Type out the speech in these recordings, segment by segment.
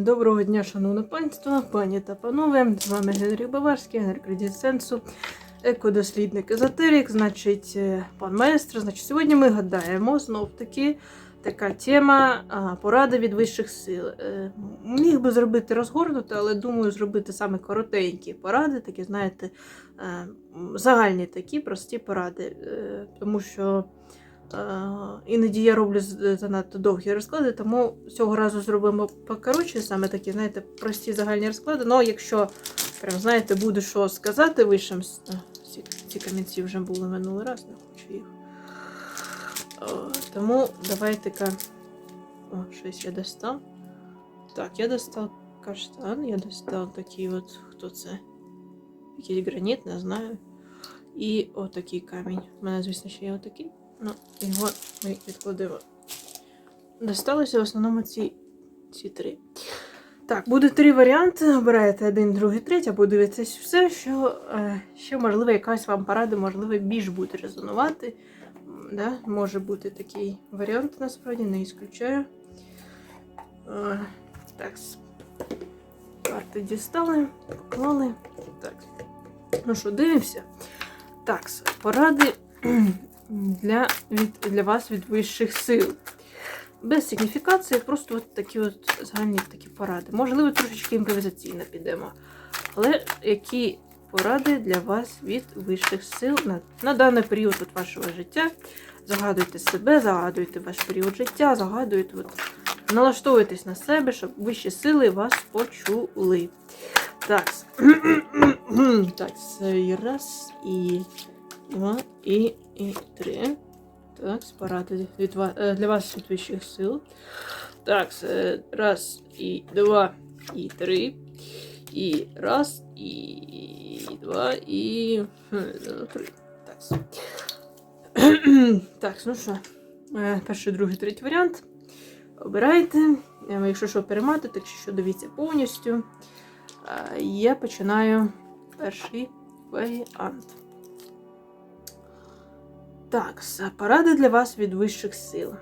Доброго дня, шановне панство, пані та панове. З вами Генрій Баварський, Генрій Кредит Сенсу, екодослідник езотерик, значить, е, пан майстер. Значить, сьогодні ми гадаємо знов таки така тема поради від вищих сил. Е, Міг би зробити розгорнуто, але думаю, зробити саме коротенькі поради, такі, знаєте, е, загальні такі прості поради. Е, Тому що. Е, Іноді я роблю занадто довгі розклади, тому цього разу зробимо покоротше, саме такі, знаєте, прості загальні розклади. Ну, якщо прям, знаєте, буде що сказати вищим, ці, ці камінці вже були минулий раз, не хочу їх. Тому давайте-ка. О, щось я достав. Так, я достав каштан, я достав такий от, хто це? Якийсь граніт, не знаю. І отакий камінь. У мене, звісно, ще є отакий. Ну, його ми відкладемо. Досталося в основному ці, ці три. Так, буде три варіанти. Обираєте один, другий, третій, або дивитесь все, що, е, що можливо, якась вам порада, можливо, більш буде резонувати. Да? Може бути такий варіант, насправді, не ісключаю. Е, так, карти дістали, поклали. Так. Ну що, дивимося. Так, поради для, від, для вас від вищих сил. Без сигніфікації, просто от такі от загальні такі поради. Можливо, трошечки імпровізаційно підемо. Але які поради для вас від вищих сил на, на даний період от вашого життя? Загадуйте себе, загадуйте ваш період життя, загадуйте, от, налаштовуйтесь на себе, щоб вищі сили вас почули. Так, так, це і раз, і два, і, і три. Так, поради від ва- е, для вас від сил. Так, раз, і два, і три. І раз, і два, і три. Так. так, ну що, е, перший, другий, третій варіант. Обирайте. Е, Якщо що перемати, так що дивіться повністю. Е, Я починаю перший варіант. Так, поради для вас від вищих сил.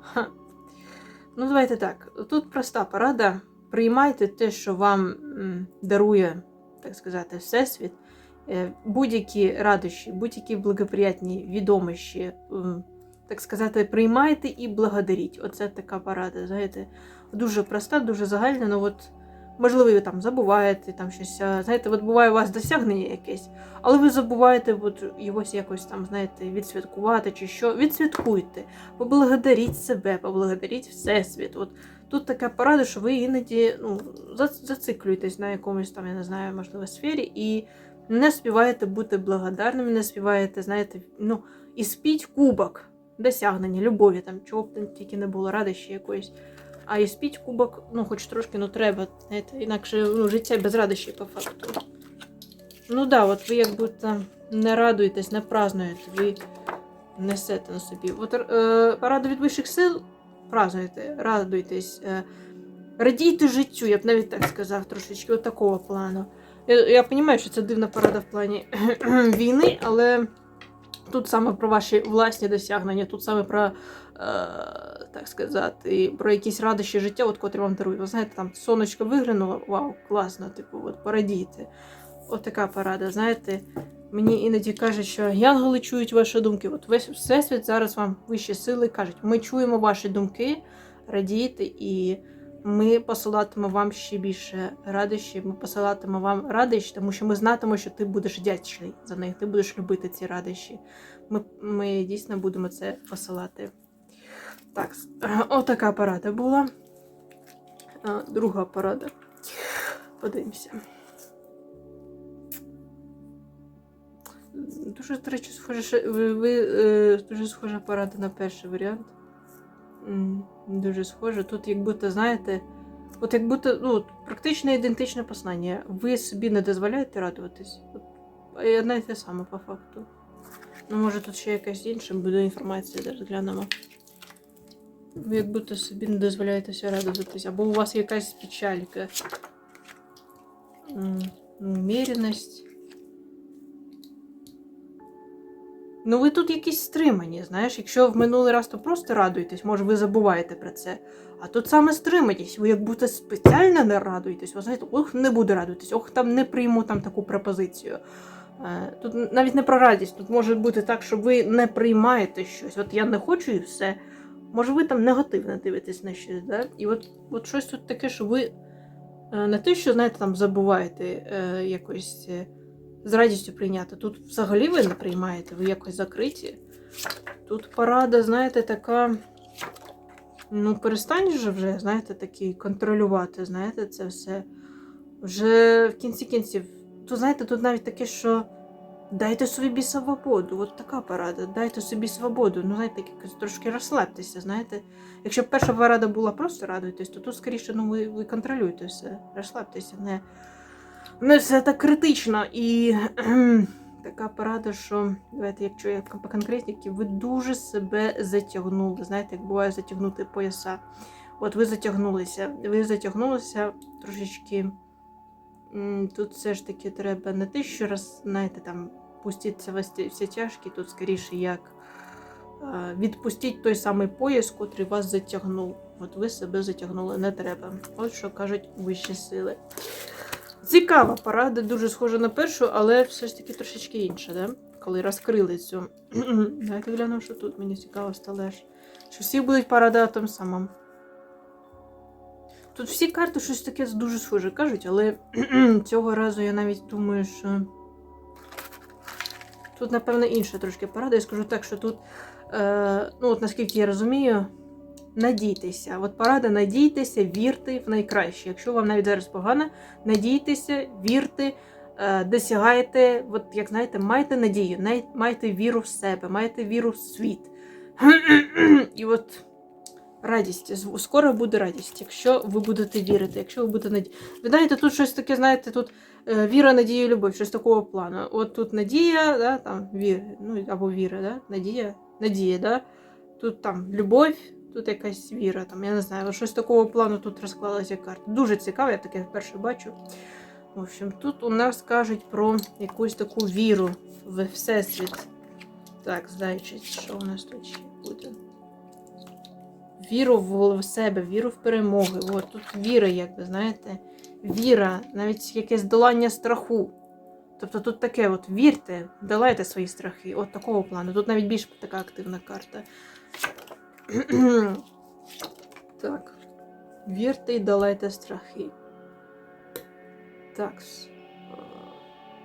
Ха. Ну, давайте так. Тут проста порада. Приймайте те, що вам дарує, так сказати, Всесвіт. Е, Будь-які радощі, будь-які благоприятні відомощі, так сказати, приймайте і благодаріть. Оце така порада. Знаєте, дуже проста, дуже загальна. Ну от, можливо, ви там забуваєте там щось. Знаєте, от буває у вас досягнення якесь. Але ви забуваєте от, його якось там, знаєте, відсвяткувати чи що. Відсвяткуйте, поблагодаріть себе, поблагодаріть Всесвіт. От тут така порада, що ви іноді ну, зациклюєтесь на якомусь там, я не знаю, можливо, сфері і не співаєте бути благодарними, не співаєте, знаєте, ну, і спіть кубок досягнення, любові, там, чого б там тільки не було, радощі якоїсь. А і спіть кубок, ну, хоч трошки, ну треба, знаєте, інакше ну, життя без радощі по факту. Ну да, от ви як будто не радуєтесь, не празднуєте, ви несете на собі. От е, порада від вищих сил празднуйте, радуйтесь, е, радійте життю, я б навіть так сказав, трошечки от такого плану. Я, я розумію, що це дивна порада в плані війни, але тут саме про ваші власні досягнення, тут саме про, е, так сказати, про якісь радощі життя, от котрі вам дарують. Ви знаєте, там сонечко виглянуло, вау, класно, типу, от порадійте. От така порада, знаєте. Мені іноді кажуть, що янголи чують ваші думки. От весь всесвіт зараз вам вищі сили кажуть, ми чуємо ваші думки, радійте, і ми посилатимемо вам ще більше радощі, ми посилатимемо вам радощі, тому що ми знатимемо, що ти будеш вдячний за них, ти будеш любити ці радощі. Ми, ми дійсно будемо це посилати. Так, отака порада була. А, Друга порада. Подивимося. Дуже, до речі, ви е, дуже схожа порада на перший варіант. Дуже схоже. Тут, як будто, знаєте, от як будто ну, практично ідентичне послання. Ви собі не дозволяєте радуватись. Одне і те саме по факту. Ну, може, тут ще якась інша буде інформація, зараз глянемо. Як будто собі не дозволяєтеся радуватись, або у вас якась печалька. М, Ну, ви тут якісь стримані, знаєш, якщо в минулий раз то просто радуєтесь, може ви забуваєте про це. А тут саме стриманість, ви як будто спеціально не радуєтесь, ви знаєте, ох, не буду радуватись, ох, там не прийму там таку пропозицію. Е, Тут навіть не про радість, тут може бути так, що ви не приймаєте щось. От я не хочу і все. Може, ви там негативно дивитесь на щось, да? І от, от щось тут таке, що ви е, не те, що, знаєте, там забуваєте е, якось е, з радістю прийняти. Тут взагалі ви не приймаєте, ви якось закриті. Тут порада, знаєте, така. Ну, перестань же вже, знаєте, такі контролювати, знаєте, це все. Вже в кінці кінців. То знаєте, тут навіть таке, що дайте собі свободу. От така порада. Дайте собі свободу. Ну, знаєте, трошки розслабтеся, знаєте. Якщо б перша порада була просто радуйтесь, то тут скоріше ну, ви, ви контролюєте все. Розслабтеся, не, не все так критично. І така порада, що давайте, якщо я по конкретніки, ви дуже себе затягнули. Знаєте, як буває затягнути пояса. От ви затягнулися, ви затягнулися трошечки. Тут все ж таки треба не те, що раз, знаєте, там пустіться всі, тяжкі, тут скоріше як відпустіть той самий пояс, котрий вас затягнув. От ви себе затягнули, не треба. От що кажуть вищі сили. Цікава порада, дуже схожа на першу, але все ж таки трошечки інша, да? коли розкрили цю. Давайте гляну, що тут мені цікаво стало. Що всі будуть порада о том самому. Тут всі карти щось таке дуже схоже кажуть, але цього разу я навіть думаю, що тут, напевно, інша трошки порада. Я скажу так, що тут, е, ну, от наскільки я розумію, надійтеся. От порада надійтеся, вірте в найкраще. Якщо вам навіть зараз погано, надійтеся, вірте, е, досягайте, от як знаєте, майте надію, майте віру в себе, майте віру в світ. І от радість. Скоро буде радість, якщо ви будете вірити, якщо ви будете надіяти. Ви знаєте, тут щось таке, знаєте, тут е, віра, надія, любов, щось такого плану. От тут надія, да, там, вір, ну, або віра, да? надія, надія, да? тут там любов, тут якась віра, там, я не знаю, щось такого плану тут розклалася карта. Дуже цікаво, я таке вперше бачу. В общем, тут у нас кажуть про якусь таку віру в Всесвіт. Так, значить, що у нас тут ще буде? Віру в себе, віру в перемоги. От тут віра, як ви знаєте, віра, навіть якесь долання страху. Тобто тут таке: от вірте, долайте свої страхи. От такого плану. Тут навіть більш така активна карта. так. Вірте і долайте страхи. Так.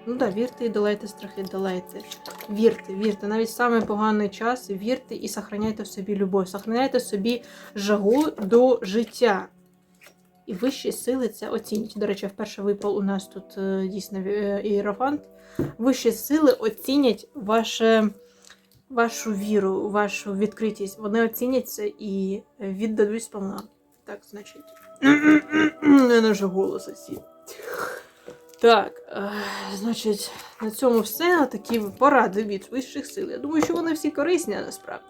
Ну так, вірте і долайте страхи, долайте. Вірте, вірте. Навіть в самий поганий час вірте і сохраняйте в собі любов, сохраняйте в собі жагу до життя. І вищі сили це оцінять. До речі, вперше випав у нас тут е, дійсно ієрофант. Вищі сили оцінять ваше, вашу віру, вашу відкритість. Вони оцінять це і віддадуть сповна. Так, значить. Не наш голос осіб. Так, е, значить, на цьому все. Такі поради від вищих сил. Я думаю, що вони всі корисні насправді.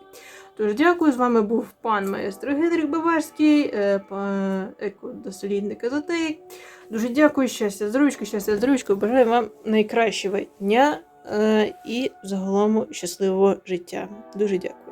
Тож дякую, з вами був пан маестро Генрік Баварський, е, екодослідник Езотеїк. Дуже дякую, щастя, здоров'ячка, щастя, здоров'ячка. Бажаю вам найкращого дня е, і загалом щасливого життя. Дуже дякую.